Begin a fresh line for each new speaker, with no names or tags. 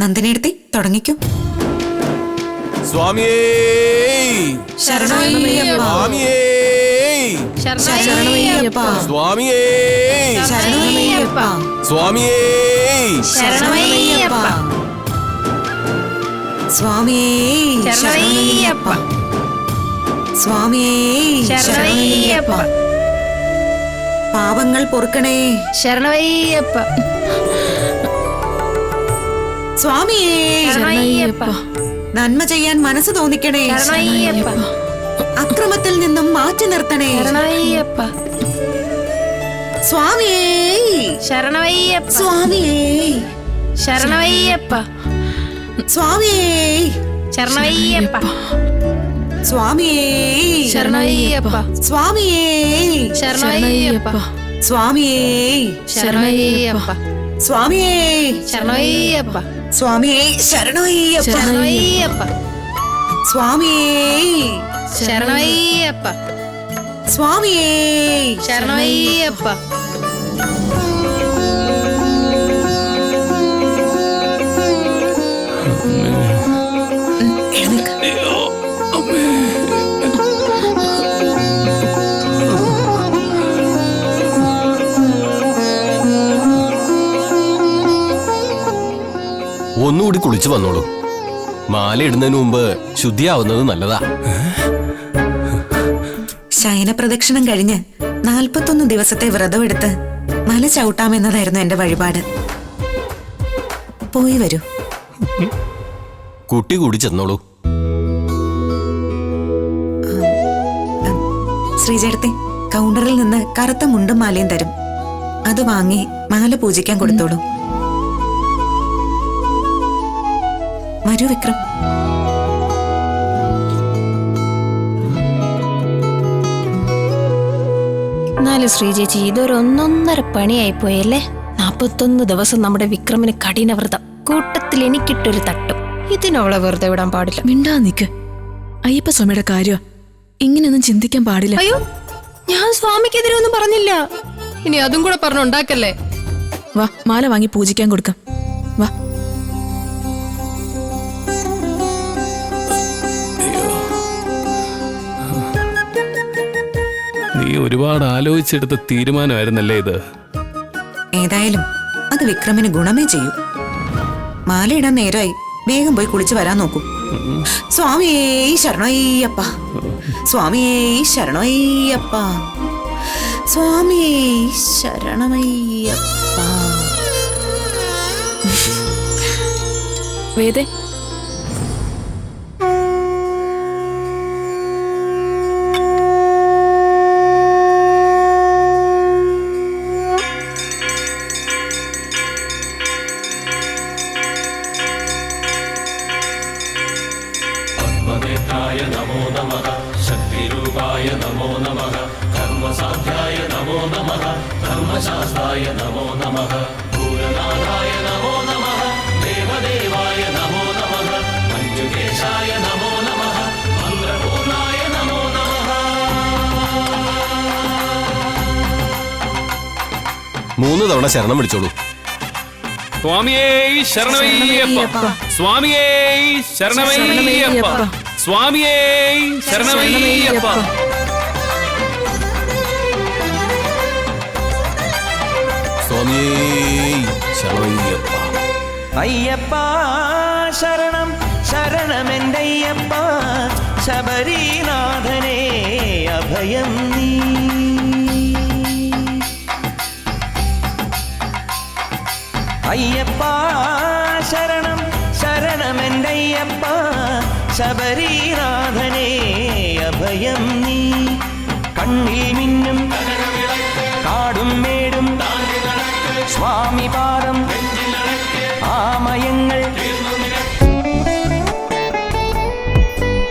നന്ദിനിയെടുത്തി തുടങ്ങിക്കൂ.
സ്വാമിയേ.
ശരണമയ്യപ്പ. സ്വാമിയേ. ശരണമയ്യപ്പ.
സ്വാമിയേ.
ശരണമയ്യപ്പ.
സ്വാമിയേ.
ശരണമയ്യപ്പ.
സ്വാമിയേ. ശരണമയ്യപ്പ. സ്വാമിയേ. ശരണമയ്യപ്പ. പാപങ്ങൾ പൊറുക്കണേ.
ശരണമയ്യപ്പ.
സ്വാമിയേ
ശരണമയ്യപ്പ
നന്മ ചെയ്യാൻ മനസ്സ് തോന്നിക്കണേ.
ശരണമയ്യപ്പ
അക്രമത്തിൽ നിന്നും മാറ്റി നിർത്തണേ.
ശരണമയ്യപ്പ
സ്വാമിയേ
ശരണമയ്യപ്പ
സ്വാമിയേ
ശരണമയ്യപ്പ
സ്വാമിയേ
ശരണമയ്യപ്പ
സ്വാമിയേ
ശരണമയ്യപ്പ
സ്വാമിയേ
ശരണമയ്യപ്പ
സ്വാമിയേ
ശരണമയ്യപ്പ
சுவாமியே
சரணோய்யப்பா
சுவாமியே சரணோய்யப்பா
சரணோய்யப்பா
சுவாமியே
சரணோய்யப்பா
சுவாமியே சரணோய்யப்பா எழுந்துக்க
ഒന്നുകൂടി കുളിച്ചു വന്നോളൂ. മാല ഇടുന്നതിന് മുമ്പ് ശുദ്ധിയാവുന്നത് നല്ലതാ.
ശയനപ്രദക്ഷിണം കഴിഞ്ഞ് നാൽപ്പത്തൊന്ന് ദിവസത്തെ വ്രതമെടുത്ത് മല ചവിട്ടാമെന്നതായിരുന്നു എന്റെ വഴിപാട്. പോയി വരൂ.
കുട്ടി കൂടി ചെന്നോളൂ.
ശ്രീചേട്ടത്തെ കൗണ്ടറിൽ നിന്ന് കറുത്ത മുണ്ടും മാലയും തരും. അത് വാങ്ങി മാല പൂജിക്കാൻ കൊടുത്തോളൂ. വരൂ വിക്രം.
എന്നാലും ശ്രീചേച്ചി ഇതൊരു ഒന്നൊന്നര പണിയായി പോയല്ലേ നാപ്പത്തൊന്ന് ദിവസം നമ്മുടെ വിക്രമിന് കഠിനവ്രതം. കൂട്ടത്തിൽ എനിക്കിട്ടൊരു തട്ടും. ഇതിനവളെ വെറുതെ വിടാൻ പാടില്ല.
മിണ്ടാ നിക്ക്. അയ്യപ്പ സ്വാമിയുടെ കാര്യ? ഇങ്ങനെയൊന്നും ചിന്തിക്കാൻ പാടില്ല.
അയ്യോ ഞാൻ സ്വാമിക്കെതിരെ ഒന്നും പറഞ്ഞില്ല. ഇനി അതും കൂടെ പറഞ്ഞുണ്ടാക്കല്ലേ
വാ മാല വാങ്ങി പൂജിക്കാൻ കൊടുക്കാം. വാ.
ഒരുപാട് ആലോചിച്ചെടുത്ത തീരുമാനമായിരുന്നല്ലേ ഇത്?
ഏതായാലും അത് വിക്രമിന് ഗുണമേ ചെയ്യൂ. മാലയിടാൻ നേരമായി വേഗം പോയി കുളിച്ചു വരാൻ നോക്കൂ. സ്വാമിയേ ശരണയ്യപ്പ. സ്വാമിയേ ശരണയ്യപ്പ. സ്വാമിയേ ശരണമയ്യപ്പ.
വേദേ
ശക്തിരൂപായ നമോ നമ. ശക്തിരൂപായ നമോ നമ. കർമ്മസാധ്യായ നമോ നമ. കർമ്മശാസ്ത്രായ നമോ നമ. ഭൂരനാഥായ നമോ നമ. ദേവദേവായ നമോ നമ. പഞ്ചുകേശായ നമോ നമ. മന്ത്രപൂർണായ നമോ നമ.
മൂന്ന് തവണ ശരണം വിളിച്ചോളൂ
സ്വാമിയേ ശരണമയ്യപ്പ. സ്വാമിയേ ശരണമയ്യപ്പ. സ്വാമിയേ ശരണമയ്യപ്പ.
സ്വാമിയേ ശരണയ്യപ്പ
അയ്യപ്പ ശരണം ശരണമെന്തയ്യപ്പ ശബരീനാഥനെ അഭയം നീ. അയ്യപ്പ ശരണം ശരണമെന്തയ്യപ്പ ശബരീനാഥനെ അഭയം നീ കണ്ണിൽ മിന്നും കാടും മേടും സ്വാമി